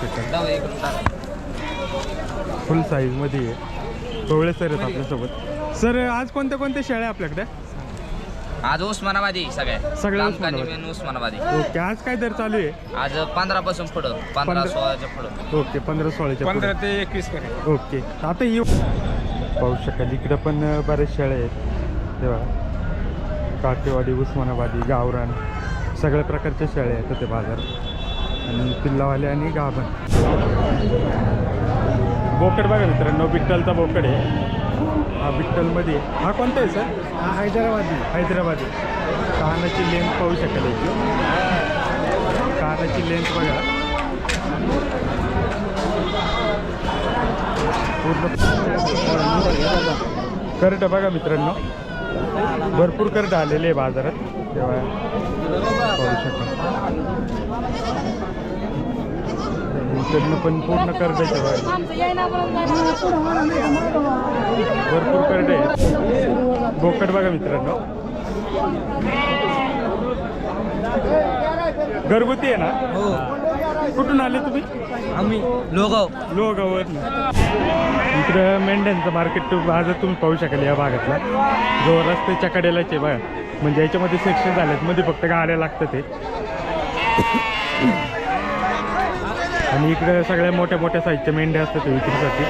शकाल फुल साईजमध्ये आहे. कवळे सर आहेत आपल्यासोबत. सर आज कोणत्या कोणत्या शेळ्या आहे आपल्याकडे? आज उस्मानाबादी सगळ्या. सगळ्या उस्मानाबादी. मेन उस्मानाबादी. ओके आज काय दर चालू आहे? आज पंधरा पासून पुढं पंधरा. सोळाच्या पुढं. ओके पंधरा सोळाच्या पंधरा. ते एकवीस पर्यंत. ओके आता येऊ. पाहू शकाल इकडं पण बऱ्याच शेळ्या आहेत. तेव्हा काटेवाडी उस्मानाबादी गावरान सगळ्या प्रकारच्या शेळ्या आहेत ते बाजार आणि पिल्लावाले आणि गाभण. बोकड बघा मित्रांनो बिट्टलचा बोकड आहे. हा बिट्टलमध्ये. हा कोणता आहे सर? हा हैदराबादी. हैदराबादी. कानाची लेंथ पाहू शकाल याची. कानाची लेंथ बघा. पूर्ण करड बघा मित्रांनो. भरपूर करड आलेले आहे बाजारात. तेव्हा पाहू शकाल. इकडनं पण पूर्ण करड आहे भरपूर करडे आहेत. बोकड बघा मित्रांनो. घरगुती आहे ना? हो. कुठून आले तुम्ही? आम्ही लोगाव लोहगाववरनं. इकडं मेंढ्यांचं मार्केट आज तुम्ही पाहू शकाल या भागातला. जो रस्त्याच्या कडेलाच आहे बघा. म्हणजे याच्यामध्ये सेक्शन झालेत. मध्ये फक्त गाड्या लागतात ते आणि इकडे सगळ्या मोठ्या मोठ्या साईजच्या मेंढ्या असतात विक्रीसाठी.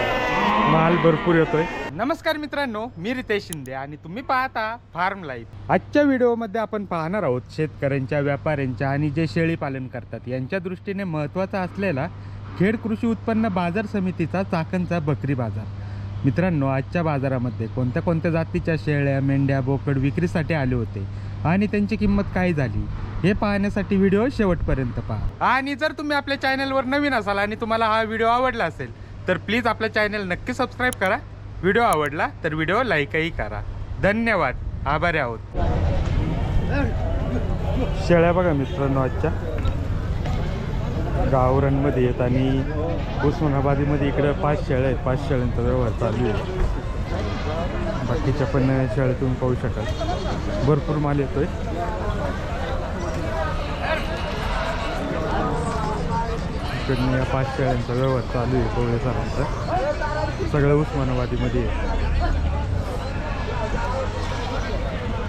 माल भरपूर येतोय. नमस्कार मित्रांनो मी रितेश शिंदे आणि तुम्ही पाहता फार्म लाईफ. आजच्या व्हिडिओमध्ये आपण पाहणार आहोत शेतकऱ्यांच्या व्यापाऱ्यांच्या आणि जे शेळी पालन करतात. यांच्या दृष्टीने महत्त्वाचा असलेला खेड कृषी उत्पन्न बाजार समितीचा चाकणचा बकरी बाजार. मित्रांनो आजच्या बाजारामध्ये कोणत्या कोणत्या जातीच्या शेळ्या मेंढ्या बोकड विक्रीसाठी आले होते? आणि त्यांची किंमत काय झाली? हे पाहण्यासाठी व्हिडिओ शेवटपर्यंत पहा. आणि जर तुम्ही आपल्या चॅनलवर नवीन असाल आणि तुम्हाला हा व्हिडिओ आवडला असेल तर प्लीज आपल्या चॅनल नक्की सबस्क्राईब करा. व्हिडिओ आवडला तर व्हिडिओ लाईकही करा. धन्यवाद. आभारी आहोत. शेळ्या बघा मित्रांनो आजच्या. गावरांमध्ये आहेत आणि उस्मानाबादीमध्ये इकडं पाच शेळ्या आहेत. पाच शेळ्यांचा व्यवहार चालू आहे. बाकीच्या पण शेळ्या तुम्ही पाहू शकाल. भरपूर माल येतोय. इकडनं या पाच शेळ्यांचा व्यवहार चालू आहे कोवळे सरांचा. सगळं उस्मानाबादीमध्ये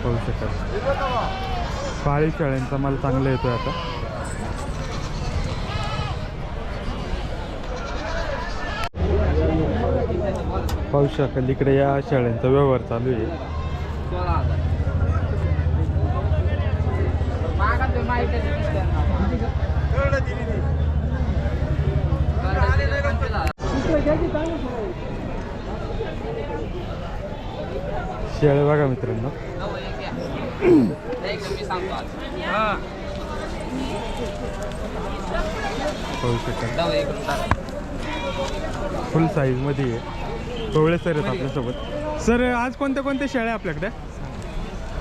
पाहू शकत पाळी शेळ्यांचा माल चांगला येतोय आता. पाहू शकाल इकडे या शाळेंचा व्यवहार चालू आहे सोळा हजार मागातलं माहिती आहे दिसतंय शेळे बघा मित्रांनो. नऊ फुल साईजमध्ये आहे. कोवळे सर आहेत आपल्यासोबत. सर आज कोणत्या कोणत्या शेळ्या आपल्याकडे?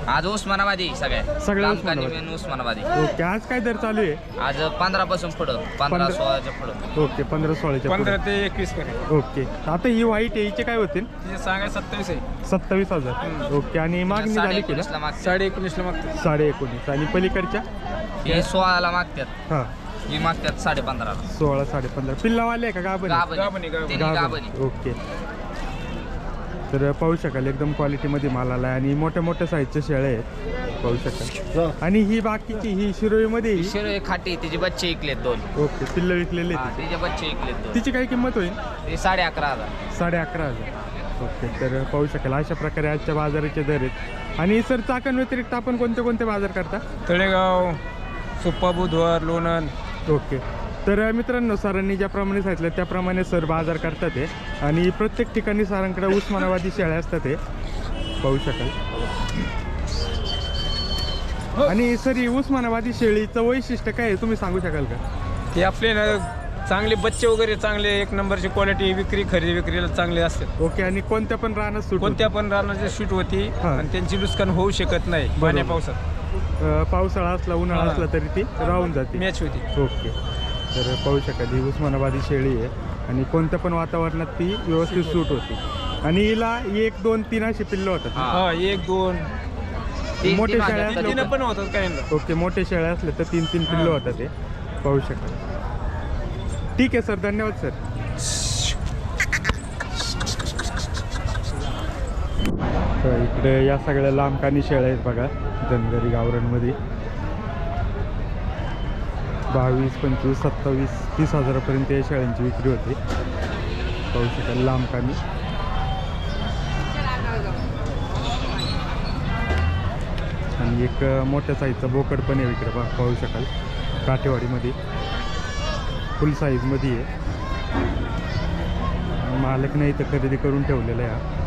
आज उस्मानाबादी सगळ्या. सगळ्या उस्मानाबादी. मेन उस्मानाबादी. ओके आज काय दर चालू आहे? आज पंधरा पासून पुढं पंधरा पंधरा. सोळाच्या पुढं. ओके पंधरा सोळाच्या पंधरा पुढे. ते एकवीस पर्यंत. ओके. आता ही व्हाईट आहे हिचे काय होतील? तिचे सांगाय सत्तावीस आहे. सत्तावीस हजार. ओके आणि मागणी साडे झाली की एकोणीसला मागतात. साडे एकोणीसला मागतो साडे एकोणीस. आणि पलीकडच्या? हे सोळाला मागतात. हां. ही मागतात साडे पंधराला. सोळा साडे पंधरा. पिल्लावाले आहे का? गाभण गाभणी गाभणी, गाभणी. त्यांनी गाभणी ओके. तर पाहू शकाल एकदम क्वालिटीमध्ये माल आला आणि मोठ्या मोठ्या साईजच्या शेळ्या आहेत. पाहू शकाल. आणि ही बाकीची ही शिरोईमध्ये ही शिरो एक खाटी तिचे बच्चे ऐकलेत दोन. ओके पिल्ल विकलेले हा, तिचे बच्चे ऐकलेत दोन. तिची काय किंमत होईल? ते साडे अकरा हजार. साडे अकरा हजार. ओके तर पाहू शकाल अशा प्रकारे आजच्या बाजाराचे दर आहेत. आणि सर चाकण व्यतिरिक्त आपण कोणते कोणते बाजार करता? तळेगाव सुप्पा बुधवार लोणंद. ओके. तर मित्रांनो सरांनी ज्याप्रमाणे सांगितलं त्याप्रमाणे सर बाजार करतात हे. आणि प्रत्येक ठिकाणी सरांकडे उस्मानाबादी शेळ्या असतात हे. पाहू शकाल. आणि सर ही उस्मानाबादी शेळीचं वैशिष्ट्य काय आहे तुम्ही सांगू शकाल का? ते आपले ना चांगले बच्चे वगैरे चांगले एक नंबरची क्वालिटी विक्री खरेदी विक्रीला चांगले असतात. ओके आणि कोणत्या पण रानात सुट कोणत्या पण रानाची शूट होती हा. आणि त्यांची नुकसान होऊ शकत नाही. पाण्या पावसात. अं, पावसाळा असला उन्हाळा हा. असला तरी ती राहून जाते. मॅच होती. ओके. तर पाहू शकाल ही उस्मानाबादी शेळी आहे आणि कोणत्या पण वातावरणात ती व्यवस्थित सूट होती. आणि हिला एक दोन तीन अशी पिल्लं होतात. हा. एक दोन. तीन- मोठे तीन शेळ्या तिनं पण होतात ना. ओके मोठे शेळ्या असले तर तीन तीन पिल्लं. होतात ते. पाहू शकाल. ठीक आहे सर. धन्यवाद सर. तर इकडे या सगळ्या लांबकानी शेळ्या आहेत बघा धनगरी गावरणमध्ये बावीस पंचवीस सत्तावीस तीस हजारापर्यंत या शाळांची विक्री होते. पाहू शकाल लांबकानी आणि एक मोठ्या साईजचा बोकड पण आहे विक्री पहा- पाहू शकाल. काठेवाडीमध्ये. फुल साईजमध्ये आहे. मालक नाही तर खरेदी करून ठेवलेला आहे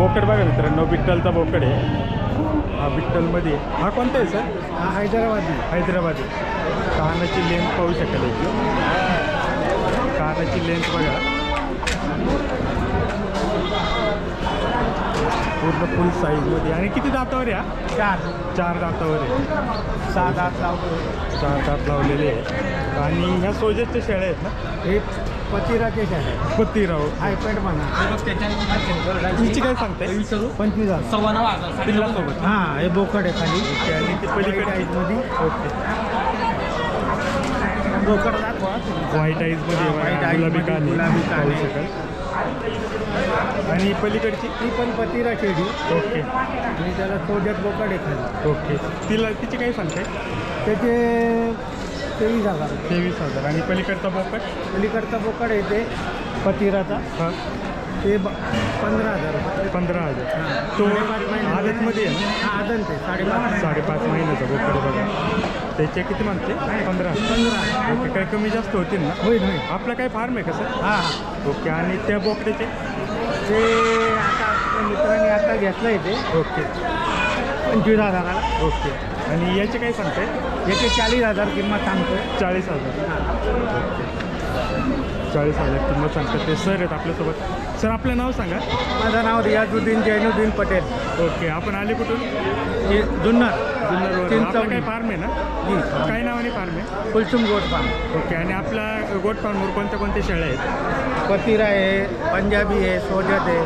बोकड बघा मित्रांनो बिट्टलचा बोकड आहे. हा बिट्टलमध्ये आहे. हा कोणता आहे सर? हा हैदराबादी. हैदराबादी. कानाची लेंथ पाहू शकाल याची. कानाची लेंथ बघा. पूर्ण फुल साईजमध्ये आणि किती दातावर आहे हा? चार. चार दातावर आहे. सात आठ लावतो चार दात लावलेले आहे. आणि ह्या सोजेसच्या शेळ्या आहेत ना? हे पतिराचे आहे. पत्तीराव हायपेंट म्हणा. हिची काय सांगताय पंचवीस हजार. हा हे बोकड आहे खाली. ओके आणि ते पलीकडे मध्ये. ओके. बोकड दाखवा. व्हाईट आईजमध्ये हा, white eyes गुलाबी मध्ये कान गुलाबी कान पाहू आहे. शकाल? आणि पलीकडची? ती पण पतिरा खेडी ओके. आणि त्याला सोजत बोकड आहे खाली. ओके. तिला तिची काय सांगताय? त्याचे तेवीस हजार. तेवीस हजार. आणि पलीकडचा बोकड? पलीकडचा बोकड आहे ते पतिराचा. हा. ते ब- पंधरा हजार. पंधरा हजार. हा. तो. आदतमध्ये आहे ना? हा आदन ते साडेपाच. साडेपाच महिन्याचा बोकड बघा. त्याचे किती मागते पंधरा. पंधरा. ओके काय कमी जास्त होतील ना? होईल होईल. आपला काय फार्म आहे का सर? हा हा. ओके आणि त्या बोकड्याचे? ते आता मित्रांनी आता घेतलं आहे ते. ओके. पंचवीस हजाराला. ओके. आणि याचे काय सांगताय याचे चाळीस हजार किंमत सांगतोय चाळीस हजार. चाळीस हजार किंमत सांगतात ते सर आहेत आपल्यासोबत. सर आपलं नाव सांगा. माझं नाव रियाजुद्दीन जैनुद्दीन पटेल. ओके आपण आले कुठून? हे जुन्नर. आपलं चौकी. काय फार्म आहे ना? जी. काय नावाने फार्म आहे? कुलसुम गोट फार्म ओके आणि आपला गोट फार्मवर कोणत्या कोणत्या शेळ्या आहेत? पतिरा आहे पंजाबी आहे सोजत आहे.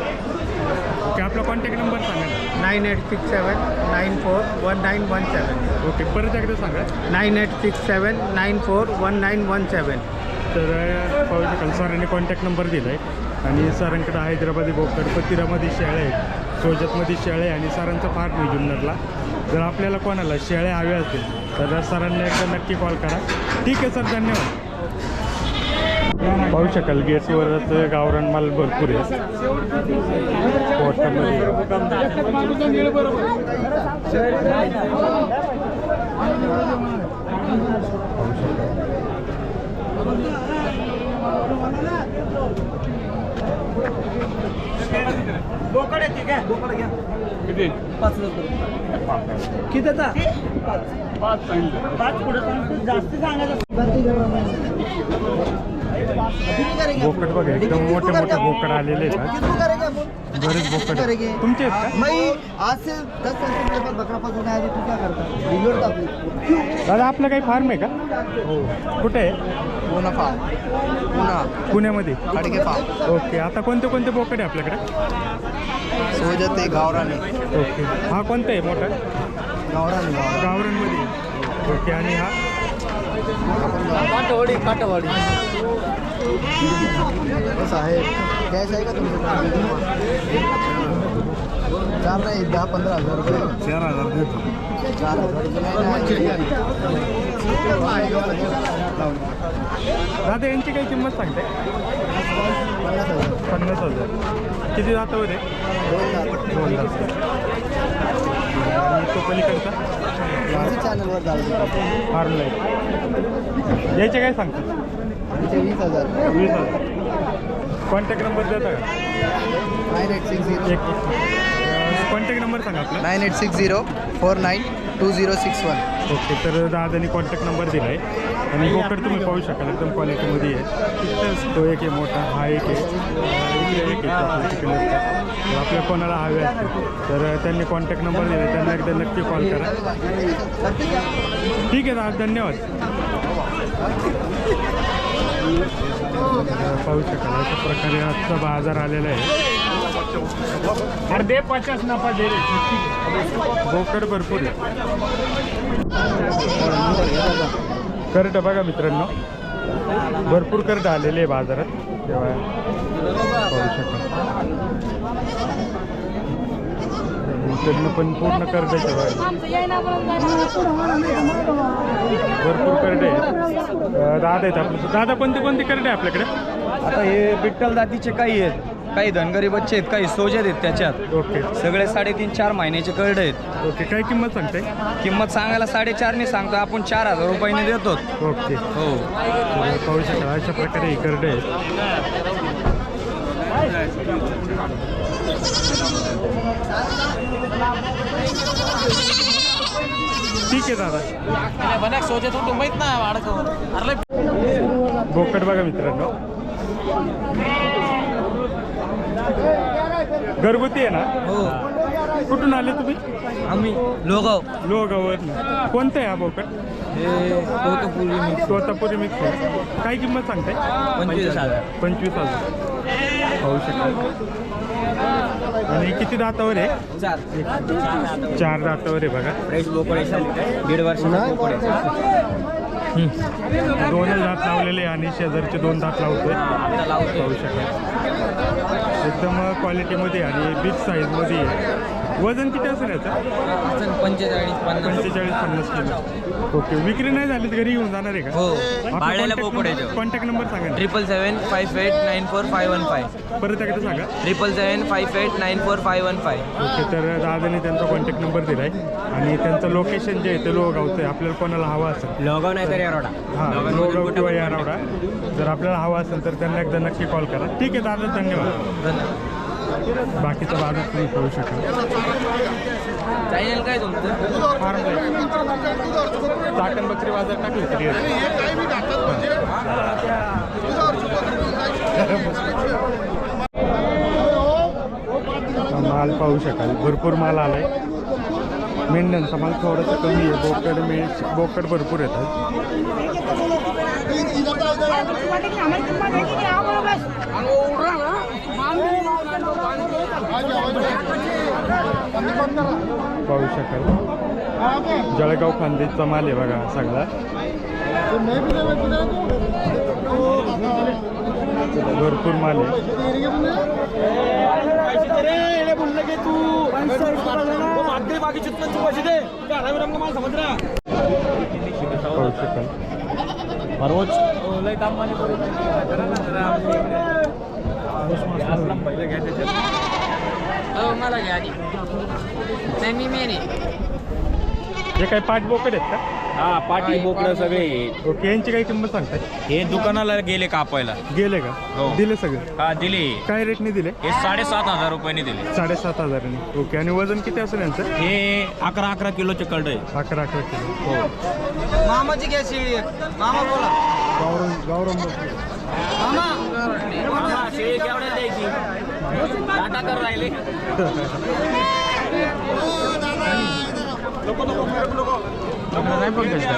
ओके आपला कॉन्टॅक्ट नंबर सांगा ना. Nine eight six seven nine four one nine one seven. Okay परत एकदा सांगा. Nine eight six seven nine four one nine one seven. तर पाहू शकाल सरांनी कॉन्टॅक्ट नंबर दिला आहे आणि सरांकडे हैदराबादी बोकड पतिरामध्ये शेळ्या आहेत सोजतमध्ये आहे आणि सरांचा फार्म आहे जुन्नरला. जर आपल्याला कोणाला शेळ्या हव्या असतील तर सरांना एकदा नक्की कॉल करा. ठीक आहे सर धन्यवाद. पाहू शकाल गेटवरच गावरान माल भरपूर आहे. पोटामध्ये पाहू शकाल कितीचा बोकड बघा एकदम मोठे मोठे बोकड आलेले आहेत आज. बरेच बोकड आहेत. तुमचे आहेत का मैं आज से दस साल से मेरे पास बकरा पसंद है तू क्या करता है बिगड़ का क्यों दादा आपलं काही फार्म आहे का? कुठे आहे? मुनाफा मुना पुण्यामध्ये. खडके पाव ओके आता कोणते कोणते बोकड आहे आपल्याकडे? सोजते गावराने ओके. हा कोणता आहे मोठा? गावराने गावरान गावरणमध्ये ओके आणि हा? काटवाडी काटवाडी. कसं आहे. कॅश आहे का तुमच्याकडे चार नाही दहा पंधरा हजार रुपये. चार हजार देतो. चार हजार दादा यांची काही किंमत सांगते पन्नास हजार. किती दातावर आहे दोन लाख आणि तो पलीकडचा? माझ्या चॅनलवर झालं फार्म लाइट याचे काय सांगता? वीस हजार. वीस हजार कॉन्टॅक्ट नंबर देता का? Nine eight six zero. Contact number सांगा आपला. Nine eight six zero four nine two zero six one okay तर दादानी कॉन्टॅक्ट नंबर दिला आहे आणि बोकड तुम्ही पाहू शकाल एकदम क्वालिटीमध्ये आहे. तो एक आहे मोठा हा एक आहे. एक आहे आपल्या कोणाला हवे असतील तर त्यांनी कॉन्टॅक्ट नंबर दिला त्यांना एकदा नक्की कॉल करा. ठीक आहे दादा धन्यवाद. पाहू शकाल अशा प्रकारे आजचा बाजार आलेला आहे. अर्धे पचास नफा दे बोकड भरपूर आहे. करट बघा मित्रांनो. भरपूर करट आलेले आहे बाजारात. तेव्हा पाहू पण पूर्ण करडे बघा भरपूर करडे दादा आहेत आपले. दादा कोणते कोणते करडे आपल्याकडे? आता हे बिट्टल जातीचे काही आहेत. काही धनगरी बच्चे आहेत काही सोजत आहेत त्याच्यात. ओके. सगळे साडेतीन चार महिन्याचे करडे आहेत. ओके काय किंमत सांगताय? किंमत सांगायला साडेचारने सांगतो आपण चार हजार रुपयाने देतो. ओके. हो. पाहू शकाल अशा प्रकारे ही करडे आहेत. ठीक आहे दादा. बोकड बघा मित्रांनो. घरगुती आहे ना? हो. कुठून आले तुम्ही? आम्ही लोगाव लोहगावर कोणतं आहे हा बोकड? हे तोतापुरी मिक्स. आहे. काय किंमत सांगताय? पंचवीस हजार. पंचवीस हजार. पाहू शकाल आणि किती दातावर आहे? चार. चार दातावर आहे बघा. फ्रेश बोकड दीड वर्षाचा बोकड आहे. दोनच दात लावलेले आणि शेजारचे दोन दात लावतोय. पाहू शकाल एकदम क्वालिटीमध्ये आणि बिग साईजमध्ये आहे वजन किती असेल याचं? पंचेचाळीस पन्नास. पंचेचाळीस पन्नास किलो. ओके. विक्री नाही झाली तर घरी येऊन जाणार आहे का? हो. तो. कॉन्टॅक्ट नंबर सांगा ना. Triple seven five eight nine four five one five परत एकदा सांगा. Triple seven five eight nine four five one five okay तर दादाने त्यांचा कॉन्टॅक्ट नंबर दिला आहे आणि त्यांचं लोकेशन जे आहे ते लोहगावचं आहे आपल्याला कोणाला हवं असेल. लोगाव नाही तर यारोडा. हां लोहगाव किंवा यारावडा जर आपल्याला हवं असेल तर त्यांना एकदा नक्की कॉल करा. ठीक आहे दादा धन्यवाद. बाकीचा बाजार तुम्ही करू शकाल चॅनल काय तुमचं? चाकण बकरी बाजार टाकले तरी माल पाहू शकाल. भरपूर माल आलाय. मेंढ्यांचा माल थोडासा कमी आहे. बोकड मे बोकड भरपूर येतात. पाहू शकाल. जळगाव खांदेचा माल आहे बघा सगळा. भरपूर माल आहे. पाहू शकाल. मला घ्या आधी नाही मी मेने हे काय पाच बोकड आहेत का? हा पाटी बोकडं सगळे ओके यांची काही किंमत सांगताय हे दुकानाला गेले कापायला. गेले का? हो. दिले सगळे? हा दिले. काय रेटने दिले? हे साडेसात हजार रुपयाने दिले. साडेसात हजारांनी. ओके आणि वजन किती असेल यांचं? हे अकरा अकरा किलोचे कळड आहे अकरा अकरा किलो. मामाची गॅस शिळी आहे. मामा बोला. गावरम गावरम बोकड. राहिले नाही पण कसं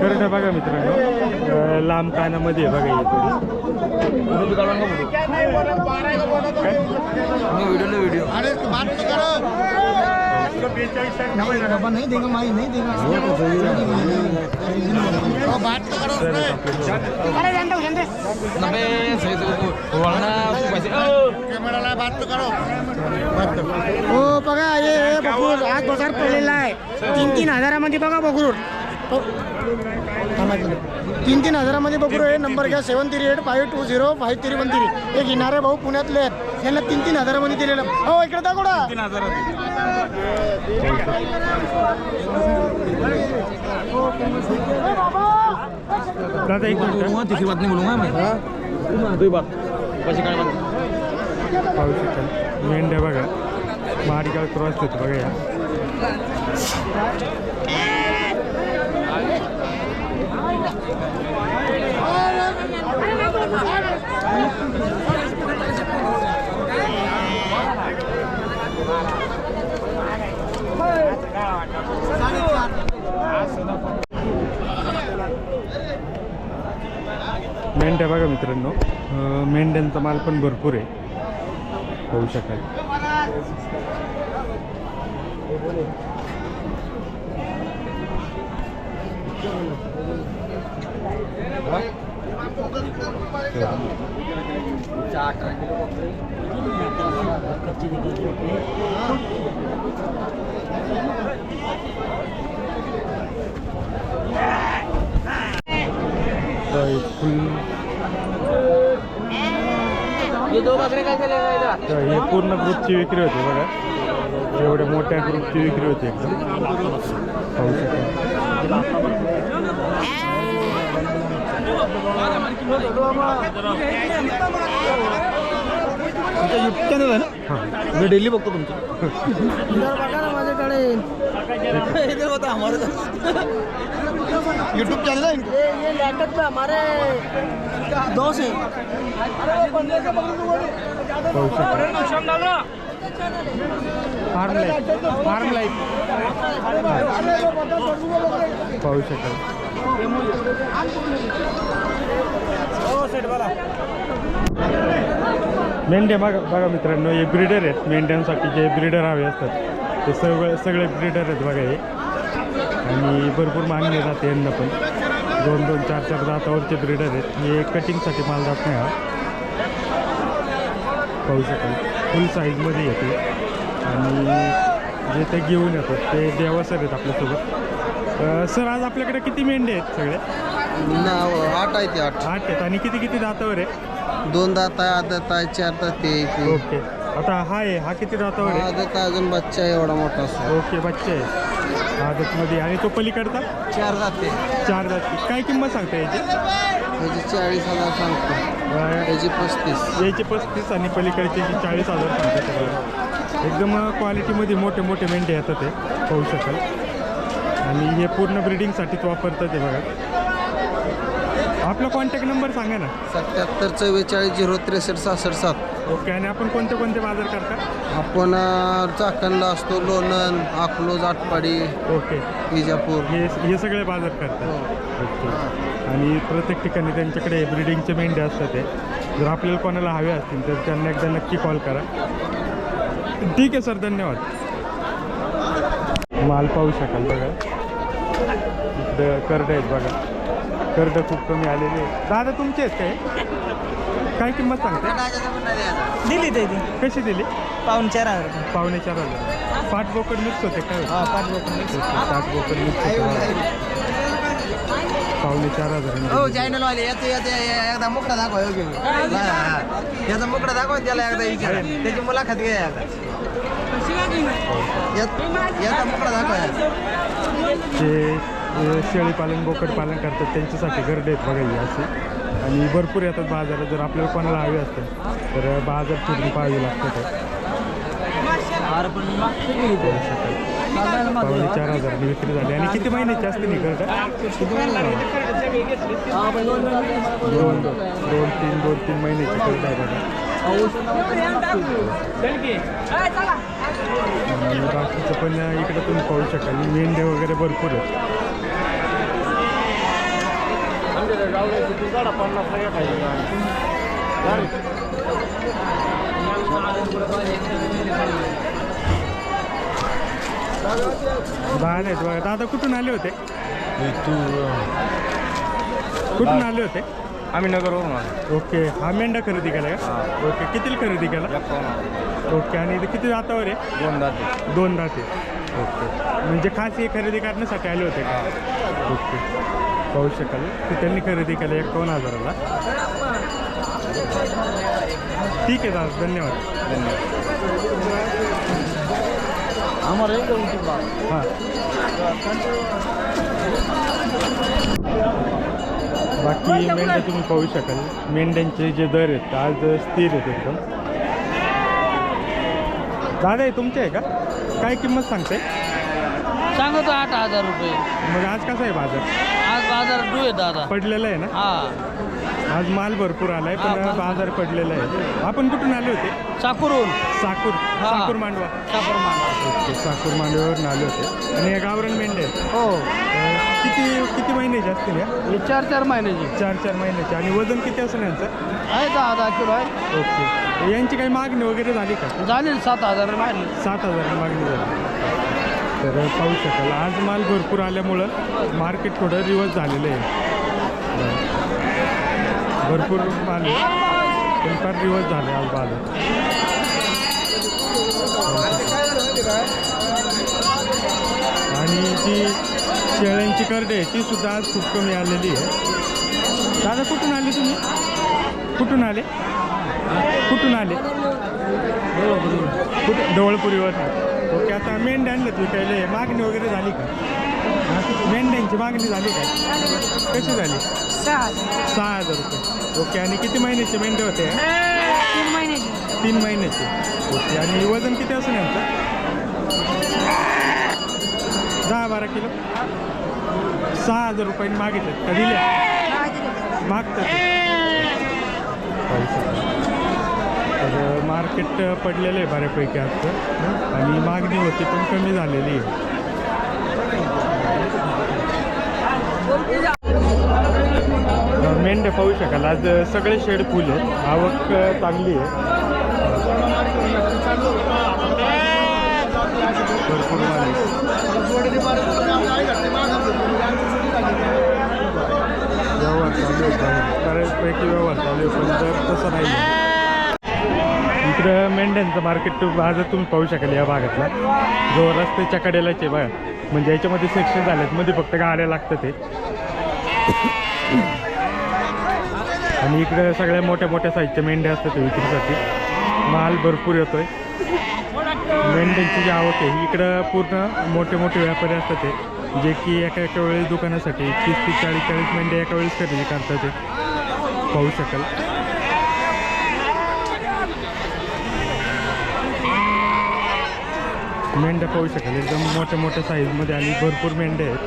करडा बघा मित्रांनो. लांब कानामध्ये बघा हे थोडी. व्हिडिओ बेचाळीस हो बघा हे बघूर आज बाजार पडलेला आहे. तीन तीन हजारामध्ये बघा बघूर तीन तीन हजारामध्ये बघूर आहे नंबर घ्या seven three eight five two zero five three one three हे घेणारे भाऊ पुण्यातले आहेत. त्यांना तीन तीन हजारामध्ये दिलेलं हो इकडे दाखवडा दादा एक मिनिट तिसरी बात नाही बोलूंगा मैं पाहू शकाल मेंढ्या बघा. माडगाव क्रॉस होतो बघा या. मेंढ्या बघा मित्रांनो मेंढ्यांचा माल पण भरपूर आहे होऊ शकाल Thank you. हे पूर्ण ग्रुपची विक्री होते बघा. एवढ्या मोठ्या ग्रुपची विक्री होते. एकदम पाहू शकता. तुमचं युट्यूब चॅनल आहे ना? मी डेली बघतो तुमचं. माझ्याकडे इधर होता हमारे यूट्यूब चॅनल आहे इनका? ये लैपटॉप पे हमारे दोस्त हैं पाहू शकाल फार्म लाईफ. Form life. पाहू शकाल. मेंढ्या बघा बघा मित्रांनो हे ब्रिडर आहेत. मेंढ्यांसाठी जे ब्रिडर हवे असतात ते सगळे सगळे ब्रिडर आहेत बघा हे. आणि भरपूर मागणी जाते यांना पण. दोन दोन चार चार दातावरचे ब्रिडर आहेत. हे कटिंगसाठी माल जात नाही हा. पाहू शकाल फुल साईजमध्ये येते. आणि जे ते घेऊन येतात ते देवासर आहेत आपल्यासोबत. अं, सर आज आपल्याकडे किती मेंढे आहेत सगळे? नाव आठ आहे ते आठ. आठ आहेत. आणि किती किती दातावर आहे दोन दात आहे आदत आहे चार दात आहे ओके. आता हा आहे हा किती दातावर आहे? आदत अजून बच्चा आहे एवढा मोठा असतो ओके बच्चे आहे. आदतमध्ये आणि तो पलीकडचा? चार जाते चार दाती काय किंमत सांगता याची? त्याची चाळीस हजार सांगतो. अं, त्याची पस्तीस. याचे पस्तीस आणि पलीकडचे जे चाळीस हजार सांगतात. एकदम क्वालिटीमध्ये मोठे मोठे मेंढे येतात ते. पाहू शकाल. आणि हे पूर्ण ब्रिडिंगसाठीच वापरतात ते बघा. आपला कॉन्टॅक्ट नंबर सांगा ना. सत्याहत्तर चव्वेचाळीस झिरो त्रेसष्ट सहासष्ट सात. ओके आणि आपण कोणते कोणते बाजार करता? आपण अं, चाकणला असतो लोणंद अकलूज आटपाडी ओके विजापूर. हे हे सगळे बाजार करतात ओके आणि प्रत्येक ठिकाणी त्यांच्याकडे ब्रिडिंगचे मेंढे असतात ते जर आपल्याला कोणाला हवे असतील तर त्यांना एकदा नक्की कॉल करा. ठीक आहे सर धन्यवाद. माल पाहू शकाल बघा. इकडं करडं आहेत बघा. करडं खूप कमी आलेले आहेत. दादा तुमचे आहेत काय? काय किंमत सांगते दिली ते कशी दिली? पाऊन चार हजार. पावणे चार हजार. पाच बोकड मिक्स होते काय? हा पाच लोक पाच बोकड मिक्स होते. पावणे चार हो हजार चॅनल वाले याचं याचं एकदा मुकडा दाखवा योग्य याचा मुकडा दाखवा त्याला एकदा विचार त्याची मुलाखत घ्या एकदा. यात- याचा मुकडा दाखवा. जे अ, शेळीपालन बोकडपालन करतात त्यांच्यासाठी गर्दी आहेत बघा ही अशी. आणि भरपूर येतात बाजारात जर आपल्याला कोणाला हवे असतील तर बाजार फिरून पाहावे लागतात. पावणे चार हजारांनी विक्री झाली. आणि किती महिन्याची असते गर्द दोन दोन तीन दोन तीन महिन्याची गर्द आहे बघा बाकीचं पण इकडे तुम्ही पाहू शकाल. मेंढे वगैरे भरपूर आहेत. लहान आहेत बघा. दादा कुठून आले होते? कुठून आले होते? आम्ही नगरवरून आलो. ओके. हा मेंढा खरेदी केला का? ओके. कितीला खरेदी केला? ओके. आणि इथे किती दातावर आहे? दोन दाते दोन दाते ओके. म्हणजे खास हे खरेदी करण्यासाठी आले होते का? ओके. पाहू शकाल. ते त्यांनी खरेदी केलं एकावन्न हजाराला. ठीक आहे दादा धन्यवाद. हां. बाकी मेंढ्या तुम्ही पाहू शकाल. मेंढ्यांचे जे दर आहेत आज स्थिर आहेत एकदम. दादा हे तुमचे आहे का? काय किंमत सांगते सांगतो आठ हजार रुपये. मग आज कसा आहे बाजार? बाजार डू आहे दादा. पडलेला आहे ना? हा. आज माल भरपूर आलाय हा, पण भरपूर. बाजार पडलेला आहे. आपण कुठून आले होते? चाकूरून साकूर हा. साकूर मांडवा. चाकूर मांडवा. ओके साकूर मांडव्यावरून आले होते. आणि या गावरण मेंढे आहेत. हो. अं, किती किती महिन्याचे असतील या? हे चार चार महिन्याची चार चार महिन्याचे आणि वजन किती असेल यांचं? आहे दहा दहा किलो आहे. ओके. यांची काही मागणी वगैरे झाली का? झाले सात हजार सात हजार मागणी झाली. तर पाहू शकाल. आज माल भरपूर आल्यामुळं मार्केट थोडं रिवर्स झालेलं आहे. भरपूर माल आहे. पण फार रिवर्स झाले आज माल आणि जी शेळ्यांची करडे आहे ती सुद्धा आज खूप कमी आलेली आहे. दादा कुठून आले तुम्ही? कुठून आले? कुठून आले? कुठं? ढवळपुरीवर ओके आता मेंढ्या आणलं विकायला. मागणी वगैरे झाली का? हा? मेंढ्यांची मागणी झाली का कशी झाली? सहा हजार. रुपये. ओके आणि किती महिन्याचे मेंढे होते? तीन महिन्याची. तीन महिन्याचे. ओके आणि वजन किती असेल यांचं? दहा बारा किलो. सहा हजार रुपयांनी मागितले का? दिल्या मागतात. तर मार्केट पडलेलं आहे बऱ्यापैकी आजचं. आणि मागणी होती पण कमी झालेली आहे. तर मेंढ्या पाहू शकाल. आज सगळे शेड फुल आहेत. आवक चांगली आहे. भरपूर व्यवहार चालू आहे. बऱ्याचपैकी व्यवहार चालू आहे पण जर तसं नाही इकडं मेंढ्यांचं मार्केट आज तुम्ही पाहू शकाल या भागातला. जो रस्त्याच्या कडेलाच आहे बघा. म्हणजे याच्यामध्ये सेक्शन झालेत. मध्ये फक्त गाड्या लागतात ते आणि इकडं सगळ्या मोठ्या मोठ्या साईजच्या मेंढ्या असतात ते विक्रीसाठी. माल भरपूर येतोय. मेंढ्यांची जी आवक आहे ही इकडं पूर्ण मोठे मोठे व्यापारी असतात ते जे की एका एका वेळेस दुकानासाठी तीस तीस चाळीस चाळीस मेंढ्या एका वेळेस खरेदी करतात ते पाहू शकाल. मेंढ्या पाहू शकाल. एकदम मोठ्या मोठ्या साईजमध्ये आणि भरपूर मेंढ्या आहेत.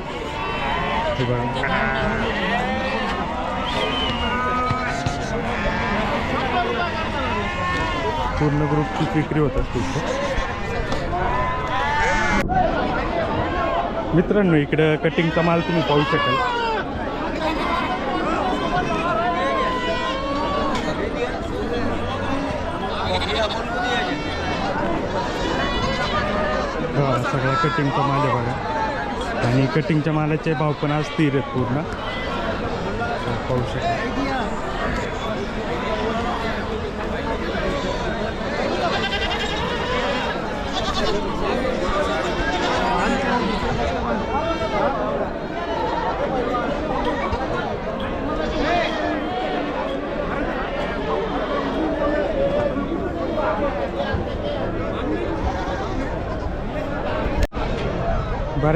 हे बघा. पूर्ण ग्रुपची विक्री होत असते मित्रांनो इकडं कटिंगचा माल तुम्ही पाहू शकाल हा सगळा कटिंगचा माल आहे बघा. आणि कटिंगच्या मालाचे भाव पण आज स्थिर आहेत पूर्ण. पाहू शकाल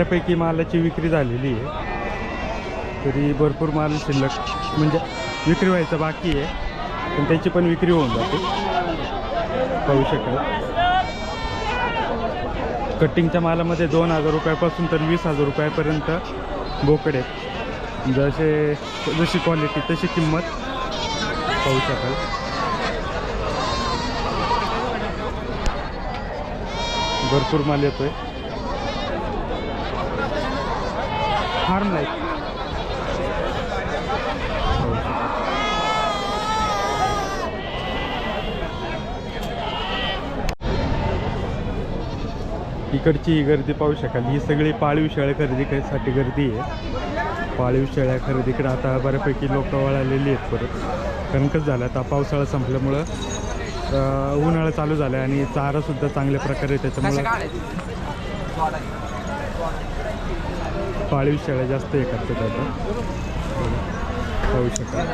बऱ्यापैकी मालाची विक्री झालेली आहे. तरी भरपूर माल शिल्लक म्हणजे विक्री व्हायचं बाकी आहे. पण त्याची पण विक्री होऊन जाते. पाहू शकत कटिंगच्या मालामध्ये दोन हजार रुपयापासून तर वीस हजार रुपयापर्यंत बोकडे जसे जशी क्वालिटी तशी किंमत. पाहू शकाल. भरपूर माल येतोय. फार्म लाईफ इकडची ही गर्दी पाहू शकाल. ही सगळी पाळीव शेळ्या खरेदी करण्यासाठी गर्दी आहे. पाळीव शेळ्या खरेदीकडे आता बऱ्यापैकी लोक वळालेली आहेत परत. कारण कसं झालं आता पावसाळा संपल्यामुळं उन्हाळा चालू झाला आणि चारासुद्धा चांगल्या प्रकारे त्याच्यामुळं पाळीव शेळ्या जास्त हे करतात. आता पाहू शकाल